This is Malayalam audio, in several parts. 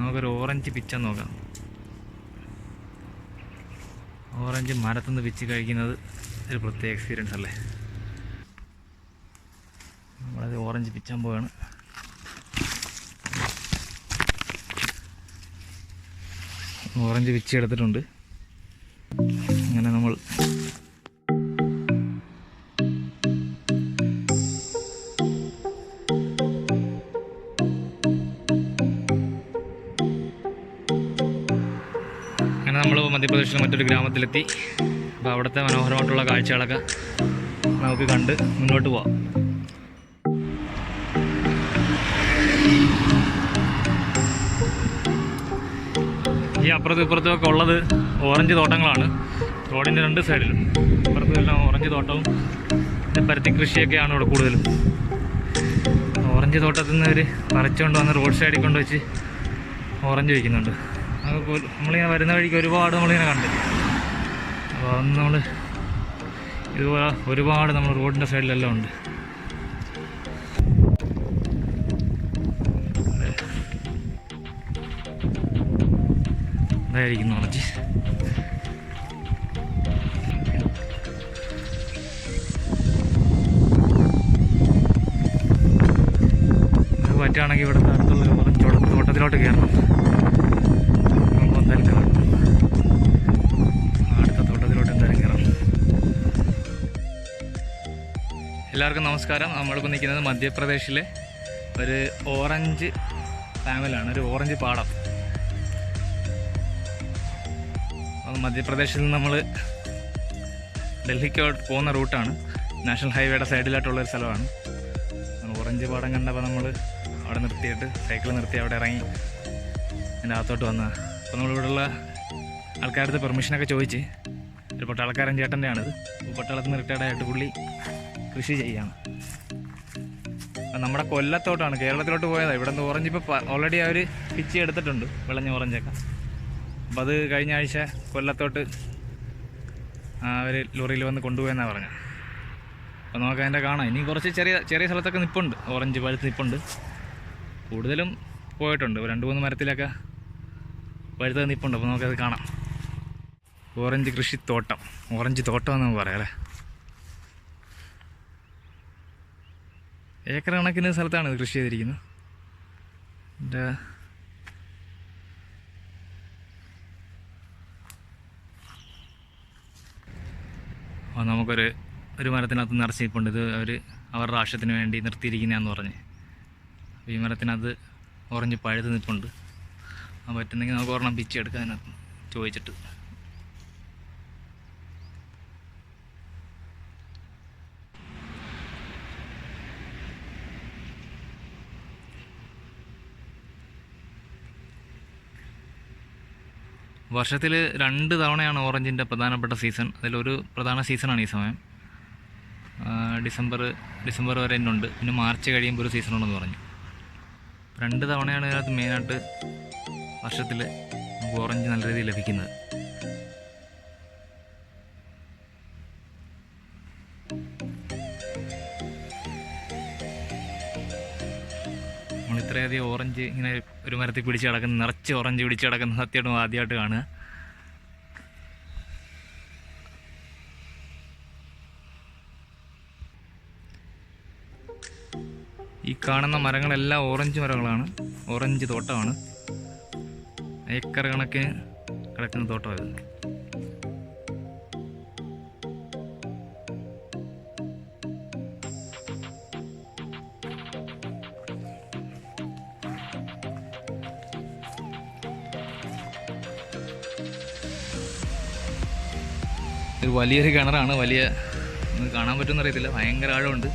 നമുക്കൊരു ഓറഞ്ച് പിച്ച നോക്കാം. ഓറഞ്ച് മരത്തുനിന്ന് പിച്ച് കഴിക്കുന്നത് ഒരു പ്രത്യേക എക്സ്പീരിയൻസ് അല്ലേ? നമ്മളത് ഓറഞ്ച് പിച്ചാൻ പോവാണ്. ഓറഞ്ച് പിച്ചി എടുത്തിട്ടുണ്ട്. മധ്യപ്രദേശിലെ മറ്റൊരു ഗ്രാമത്തിലെത്തി. അപ്പോൾ അവിടുത്തെ മനോഹരമായിട്ടുള്ള കാഴ്ചകളൊക്കെ നമുക്ക് കണ്ട് മുന്നോട്ട് പോവാം. ഈ അപ്പുറത്തും ഇപ്പുറത്തും ഒക്കെ ഉള്ളത് ഓറഞ്ച് തോട്ടങ്ങളാണ്. റോഡിന്റെ രണ്ട് സൈഡിലും. അപ്പുറത്തും എല്ലാം ഓറഞ്ച് തോട്ടവും പിന്നെ പരുത്തി കൃഷിയൊക്കെയാണ് ഇവിടെ കൂടുതലും. ഓറഞ്ച് തോട്ടത്തിൽ നിന്ന് അവർ പറിച്ചുകൊണ്ട് വന്ന് റോഡ് സൈഡിൽ കൊണ്ട് വെച്ച് ഓറഞ്ച് വയ്ക്കുന്നുണ്ട്. നമ്മളിങ്ങനെ വരുന്ന വഴിക്ക് ഒരുപാട് നമ്മളിങ്ങനെ കണ്ട്. അപ്പോൾ അന്ന് നമ്മൾ ഇതുപോലെ ഒരുപാട് നമ്മൾ റോഡിന്റെ സൈഡിലെല്ലാം ഉണ്ട്. ഇതായിരിക്കുന്നു ഓറഞ്ച് ഇത് പറ്റുകയാണെങ്കിൽ ഇവിടുത്തെ അടുത്തുള്ള തോട്ടത്തിലോട്ട് കയറണം. എല്ലാവർക്കും നമസ്കാരം. നമ്മളിപ്പോൾ നിൽക്കുന്നത് മധ്യപ്രദേശിലെ ഒരു ഓറഞ്ച് ഫാമിലാണ് ഒരു ഓറഞ്ച് പാടം. മധ്യപ്രദേശിൽ നിന്ന് നമ്മൾ ഡൽഹിക്ക് പോകുന്ന റൂട്ടാണ്. നാഷണൽ ഹൈവേയുടെ സൈഡിലായിട്ടുള്ള ഒരു സ്ഥലമാണ്. ഓറഞ്ച് പാടം കണ്ടപ്പോൾ നമ്മൾ അവിടെ നിർത്തിയിട്ട് സൈക്കിൾ നിർത്തി അവിടെ ഇറങ്ങി അതിന്റെ അകത്തോട്ട് വന്നതാണ്. അപ്പോൾ നമ്മളിവിടെയുള്ള ആൾക്കാരുടെ പെർമിഷനൊക്കെ ചോദിച്ച്. ഒരു പട്ടാളക്കാരൻ ചേട്ടന്റെയാണിത്. പട്ടാളത്തിൽ നിന്ന് റിട്ടയർഡായിട്ട് പുള്ളി കൃഷി ചെയ്യാണ്. നമ്മുടെ കൊല്ലത്തോട്ടാണ്. കേരളത്തിലോട്ട് പോയതാണ് ഇവിടെ നിന്ന് ഓറഞ്ച് ഇപ്പോൾ ഓൾറെഡി അവർ പിച്ചി എടുത്തിട്ടുണ്ട്. വിളഞ്ഞ ഓറഞ്ചൊക്കെ അപ്പോൾ അത് കഴിഞ്ഞ ആഴ്ച കൊല്ലത്തോട്ട് അവർ ലോറിയിൽ വന്ന് കൊണ്ടുപോയെന്നാണ് പറഞ്ഞത് അപ്പോൾ നമുക്ക് അതിന്റെ കാണാം. ഇനി കുറച്ച് ചെറിയ ചെറിയ സ്ഥലത്തൊക്കെ നിപ്പുണ്ട്. ഓറഞ്ച് പഴുത്ത് നിപ്പുണ്ട്. കൂടുതലും പോയിട്ടുണ്ട്. രണ്ട് മൂന്ന് മരത്തിലൊക്കെ പഴുത്തത് നിപ്പുണ്ട്. അപ്പോൾ നമുക്കത് കാണാം. ഓറഞ്ച് കൃഷിത്തോട്ടം. ഓറഞ്ച് തോട്ടം എന്ന് പറയാം അല്ലേ? ഏക്കർ കണക്കിന് സ്ഥലത്താണ് കൃഷി ചെയ്തിരിക്കുന്നത്. എന്റെ നമുക്കൊരു ഒരു മരത്തിനകത്ത് നിറച്ച് നിൽപ്പുണ്ട് ഇത് അവർ അവരുടെ ആവശ്യത്തിന് വേണ്ടി നിർത്തിയിരിക്കുന്നതെന്ന് പറഞ്ഞ്. ഈ മരത്തിനകത്ത് ഓറഞ്ച് പഴുത്ത് നിൽപ്പുണ്ട്. ആ പറ്റുന്നെങ്കിൽ നമുക്ക് ഒരെണ്ണം പിച്ചെടുക്കാം അതിനകത്ത് ചോദിച്ചിട്ട്. വർഷത്തിൽ രണ്ട് തവണയാണ് ഓറഞ്ചിന്റെ പ്രധാനപ്പെട്ട സീസൺ. അതിലൊരു പ്രധാന സീസണാണ് ഈ സമയം. ഡിസംബർ ഡിസംബർ വരെ ഉണ്ട് പിന്നെ മാർച്ച് കഴിയുമ്പോൾ ഒരു സീസൺ ഉണ്ടെന്ന് പറഞ്ഞു. രണ്ട് തവണയാണ് ഇതിനകത്ത് മെയിനായിട്ട് വർഷത്തിൽ ഓറഞ്ച് നല്ല രീതിയിൽ ലഭിക്കുന്നത്. ഇത്രയധികം ഓറഞ്ച് ഇങ്ങനെ ഒരു മരത്തിൽ പിടിച്ച് കിടക്കുന്ന നിറച്ച് ഓറഞ്ച് പിടിച്ച് കിടക്കുന്ന സത്യമായിട്ടും ആദ്യമായിട്ട് കാണുക. ഈ കാണുന്ന മരങ്ങളെല്ലാം ഓറഞ്ച് മരങ്ങളാണ്. ഓറഞ്ച് തോട്ടമാണ്. ഏക്കർ കണക്കിന് കിടക്കുന്ന തോട്ടം ഒരു വലിയൊരു കിണറാണ്. വലിയ കാണാൻ പറ്റുമെന്ന് അറിയത്തില്ല. ഭയങ്കര ആഴമുണ്ട്.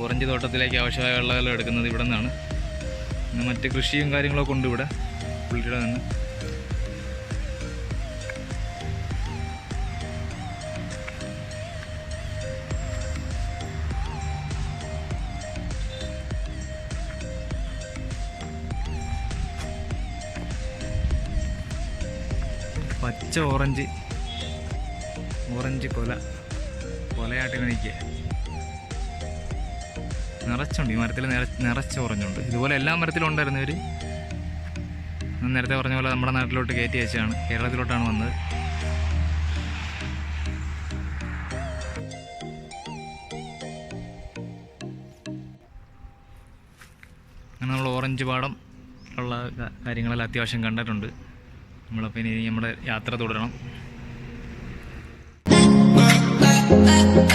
ഓറഞ്ച് തോട്ടത്തിലേക്ക് ആവശ്യമായ വെള്ളമെല്ലാം എടുക്കുന്നത് ഇവിടെ നിന്നാണ്. പിന്നെ മറ്റ് കൃഷിയും കാര്യങ്ങളൊക്കെ ഉണ്ട് ഇവിടെ. പുള്ളിയുടെ തന്നെ പച്ച ഓറഞ്ച്. ഓറഞ്ച് കൊല. കൊലയായിട്ട് നിൽക്കുക നിറച്ചുണ്ട്. ഈ മരത്തിൽ നിറ നിറച്ച ഓറഞ്ചുണ്ട്. ഇതുപോലെ എല്ലാ മരത്തിലും ഉണ്ടായിരുന്നവർ നേരത്തെ പറഞ്ഞ പോലെ നമ്മുടെ നാട്ടിലോട്ട് കയറ്റി വെച്ചാണ് കേരളത്തിലോട്ടാണ് വന്നത്. അങ്ങനെ നമ്മൾ ഓറഞ്ച് പാടം ഉള്ള കാര്യങ്ങളെല്ലാം അത്യാവശ്യം കണ്ടിട്ടുണ്ട്. നമ്മളപ്പോൾ ഇനി നമ്മുടെ യാത്ര തുടരണം. I